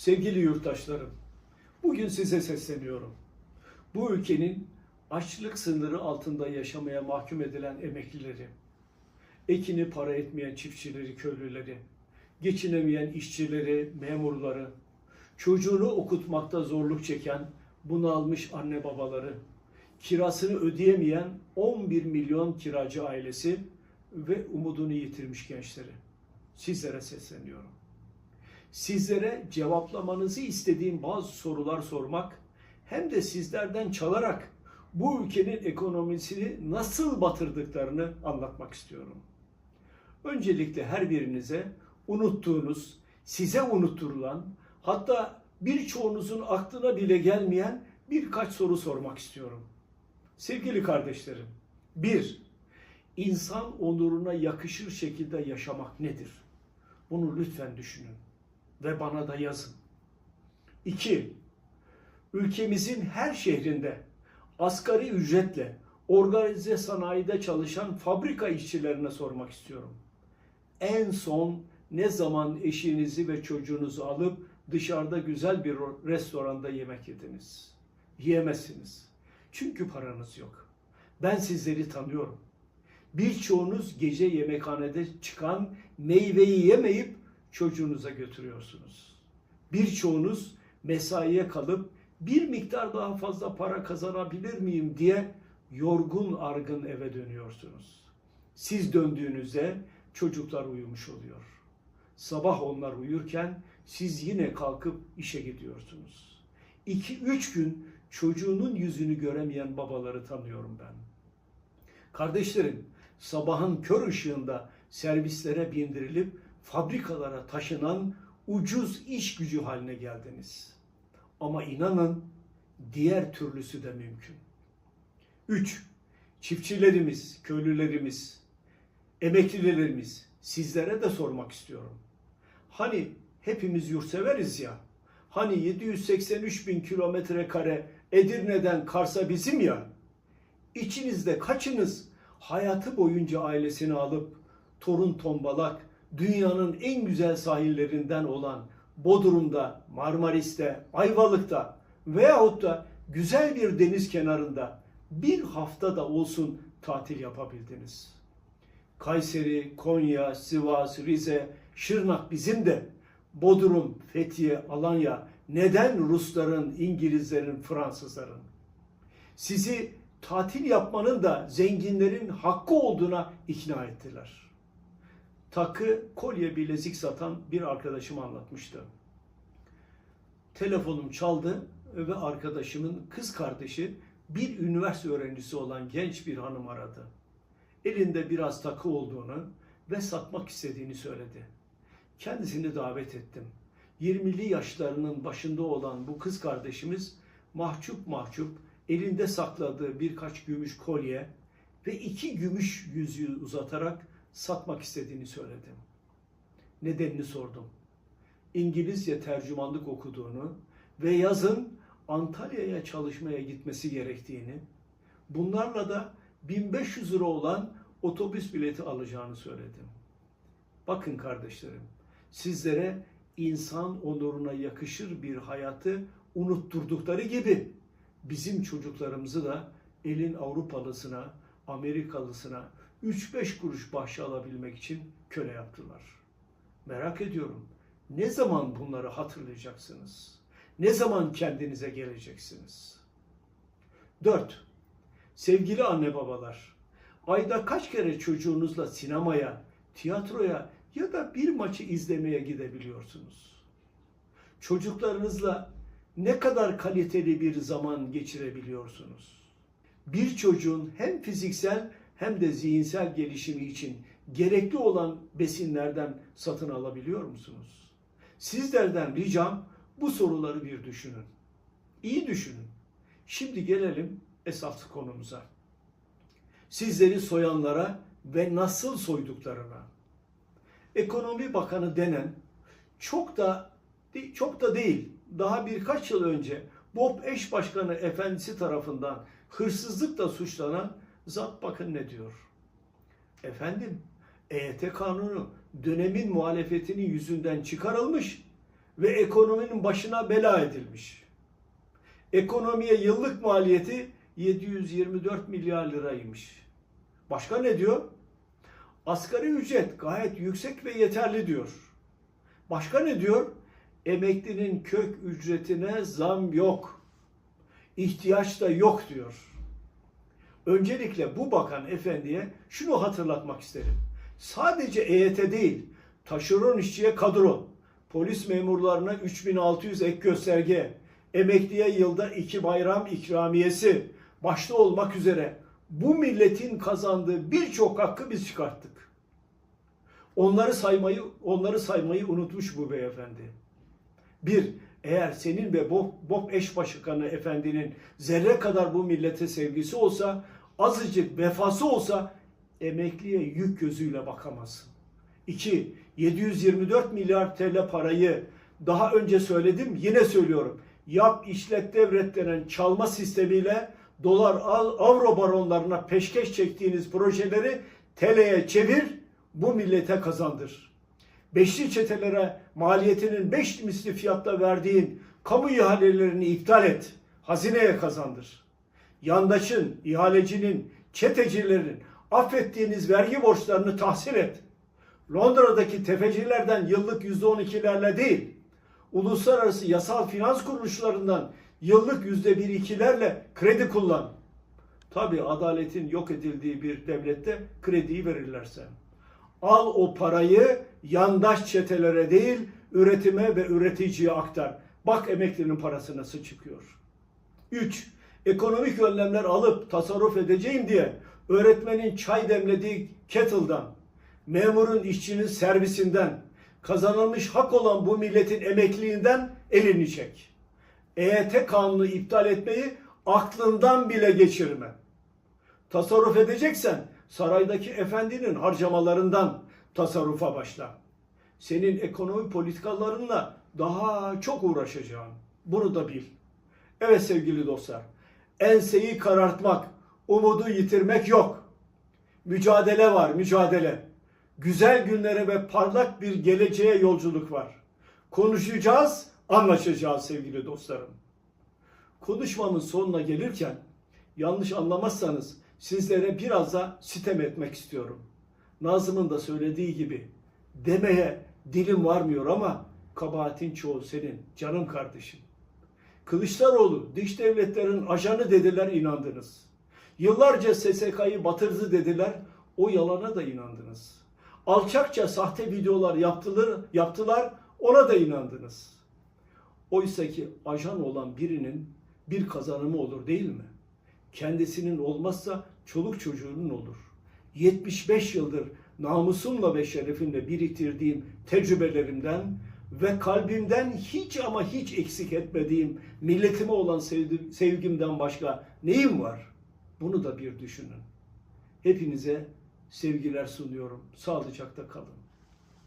Sevgili yurttaşlarım, bugün size sesleniyorum. Bu ülkenin açlık sınırı altında yaşamaya mahkum edilen emeklileri, ekini para etmeyen çiftçileri, köylüleri, geçinemeyen işçileri, memurları, çocuğunu okutmakta zorluk çeken bunalmış anne babaları, kirasını ödeyemeyen 11 milyon kiracı ailesi ve umudunu yitirmiş gençleri. Sizlere sesleniyorum. Sizlere cevaplamanızı istediğim bazı sorular sormak hem de sizlerden çalarak bu ülkenin ekonomisini nasıl batırdıklarını anlatmak istiyorum. Öncelikle her birinize unuttuğunuz, size unutturulan, hatta birçoğunuzun aklına bile gelmeyen birkaç soru sormak istiyorum. Sevgili kardeşlerim, bir, insan onuruna yakışır şekilde yaşamak nedir? Bunu lütfen düşünün ve bana da yazın. İki, ülkemizin her şehrinde asgari ücretle organize sanayide çalışan fabrika işçilerine sormak istiyorum. En son ne zaman eşinizi ve çocuğunuzu alıp dışarıda güzel bir restoranda yemek yediniz? Yiyemezsiniz. Çünkü paranız yok. Ben sizleri tanıyorum. Birçoğunuz gece yemekhanede çıkan meyveyi yemeyip çocuğunuza götürüyorsunuz. Birçoğunuz mesaiye kalıp bir miktar daha fazla para kazanabilir miyim diye yorgun argın eve dönüyorsunuz. Siz döndüğünüzde çocuklar uyumuş oluyor. Sabah onlar uyurken siz yine kalkıp işe gidiyorsunuz. 2-3 gün çocuğunun yüzünü göremeyen babaları tanıyorum ben. Kardeşlerim, sabahın kör ışığında servislere bindirilip fabrikalara taşınan ucuz iş gücü haline geldiniz. Ama inanın diğer türlüsü de mümkün. 3. Çiftçilerimiz, köylülerimiz, emeklilerimiz sizlere de sormak istiyorum. Hani hepimiz yurtseveriz ya. Hani 783 bin kilometre kare Edirne'den Kars'a bizim ya. İçinizde kaçınız hayatı boyunca ailesini alıp torun tombalak dünyanın en güzel sahillerinden olan Bodrum'da, Marmaris'te, Ayvalık'ta veyahut da güzel bir deniz kenarında bir hafta da olsun tatil yapabildiniz. Kayseri, Konya, Sivas, Rize, Şırnak bizim de Bodrum, Fethiye, Alanya neden Rusların, İngilizlerin, Fransızların? Sizi tatil yapmanın da zenginlerin hakkı olduğuna ikna ettiler. Takı, kolye, bilezik satan bir arkadaşım anlatmıştı. Telefonum çaldı ve arkadaşımın kız kardeşi bir üniversite öğrencisi olan genç bir hanım aradı. Elinde biraz takı olduğunu ve satmak istediğini söyledi. Kendisini davet ettim. 20'li yaşlarının başında olan bu kız kardeşimiz mahcup mahcup elinde sakladığı birkaç gümüş kolye ve iki gümüş yüzüğü uzatarak satmak istediğini söyledim. Nedenini sordum. İngilizce tercümanlık okuduğunu ve yazın Antalya'ya çalışmaya gitmesi gerektiğini, bunlarla da 1500 lira olan otobüs bileti alacağını söyledim. Bakın kardeşlerim, sizlere insan onuruna yakışır bir hayatı unutturdukları gibi bizim çocuklarımızı da elin Avrupalısına, Amerikalısına 3-5 kuruş bahşi alabilmek için köle yaptılar. Merak ediyorum. Ne zaman bunları hatırlayacaksınız? Ne zaman kendinize geleceksiniz? 4. Sevgili anne babalar, ayda kaç kere çocuğunuzla sinemaya, tiyatroya ya da bir maçı izlemeye gidebiliyorsunuz? Çocuklarınızla ne kadar kaliteli bir zaman geçirebiliyorsunuz? Bir çocuğun hem fiziksel hem de zihinsel gelişimi için gerekli olan besinlerden satın alabiliyor musunuz? Sizlerden ricam bu soruları bir düşünün. İyi düşünün. Şimdi gelelim esas konumuza. Sizleri soyanlara ve nasıl soyduklarına. Ekonomi Bakanı denen çok da çok da değil, daha birkaç yıl önce BOP eş başkanı efendisi tarafından hırsızlıkla suçlanan zat bakın ne diyor. Efendim, EYT kanunu dönemin muhalefetinin yüzünden çıkarılmış ve ekonominin başına bela edilmiş. Ekonomiye yıllık maliyeti 724 milyar liraymış. Başka ne diyor? Asgari ücret gayet yüksek ve yeterli diyor. Başka ne diyor? Emeklinin kök ücretine zam yok. İhtiyaç da yok diyor. Öncelikle bu bakan efendiye şunu hatırlatmak isterim. Sadece EYT değil, taşeron işçiye kadro, polis memurlarına 3600 ek gösterge, emekliye yılda iki bayram ikramiyesi başta olmak üzere bu milletin kazandığı birçok hakkı biz çıkarttık. Onları saymayı onları saymayı unutmuş bu beyefendi. Bir, eğer senin ve Bob, Bob eş başkanı efendinin zerre kadar bu millete sevgisi olsa, azıcık vefası olsa emekliye yük gözüyle bakamazsın. İki, 724 milyar TL parayı daha önce söyledim, yine söylüyorum. Yap işlet devret denen çalma sistemiyle dolar al, avro baronlarına peşkeş çektiğiniz projeleri TL'ye çevir, bu millete kazandır. Beşli çetelere maliyetinin beş misli fiyatta verdiğin kamu ihalelerini iptal et. Hazineye kazandır. Yandaşın, ihalecinin, çetecilerin affettiğiniz vergi borçlarını tahsil et. Londra'daki tefecilerden yıllık yüzde on ikilerle değil, uluslararası yasal finans kuruluşlarından yıllık yüzde bir ikilerle kredi kullan. Tabi adaletin yok edildiği bir devlette krediyi verirlerse. Al o parayı yandaş çetelere değil, üretime ve üreticiye aktar. Bak emeklinin parası nasıl çıkıyor. 3. Ekonomik önlemler alıp tasarruf edeceğim diye öğretmenin çay demlediği kettle'dan, memurun işçinin servisinden, kazanılmış hak olan bu milletin emekliliğinden elini çek. EYT kanunu iptal etmeyi aklından bile geçirme. Tasarruf edeceksen saraydaki efendinin harcamalarından tasarrufa başla. Senin ekonomi politikalarınla daha çok uğraşacağım. Bunu da bil. Evet sevgili dostlar, enseyi karartmak, umudu yitirmek yok. Mücadele var, mücadele. Güzel günlere ve parlak bir geleceğe yolculuk var. Konuşacağız, anlaşacağız sevgili dostlarım. Konuşmamın sonuna gelirken yanlış anlamazsanız sizlere biraz da sitem etmek istiyorum. Nazım'ın da söylediği gibi demeye dilim varmıyor ama kabahatin çoğu senin canım kardeşim. Kılıçdaroğlu dış devletlerin ajanı dediler inandınız. Yıllarca SSK'yı batırdı dediler o yalana da inandınız. Alçakça sahte videolar yaptılar, yaptılar ona da inandınız. Oysa ki ajan olan birinin bir kazanımı olur değil mi? Kendisinin olmazsa çoluk çocuğunun olur. 75 yıldır namusumla ve şerefimle biriktirdiğim tecrübelerimden ve kalbimden hiç ama hiç eksik etmediğim milletime olan sevgimden başka neyim var? Bunu da bir düşünün. Hepinize sevgiler sunuyorum. Sağlıcakla kalın.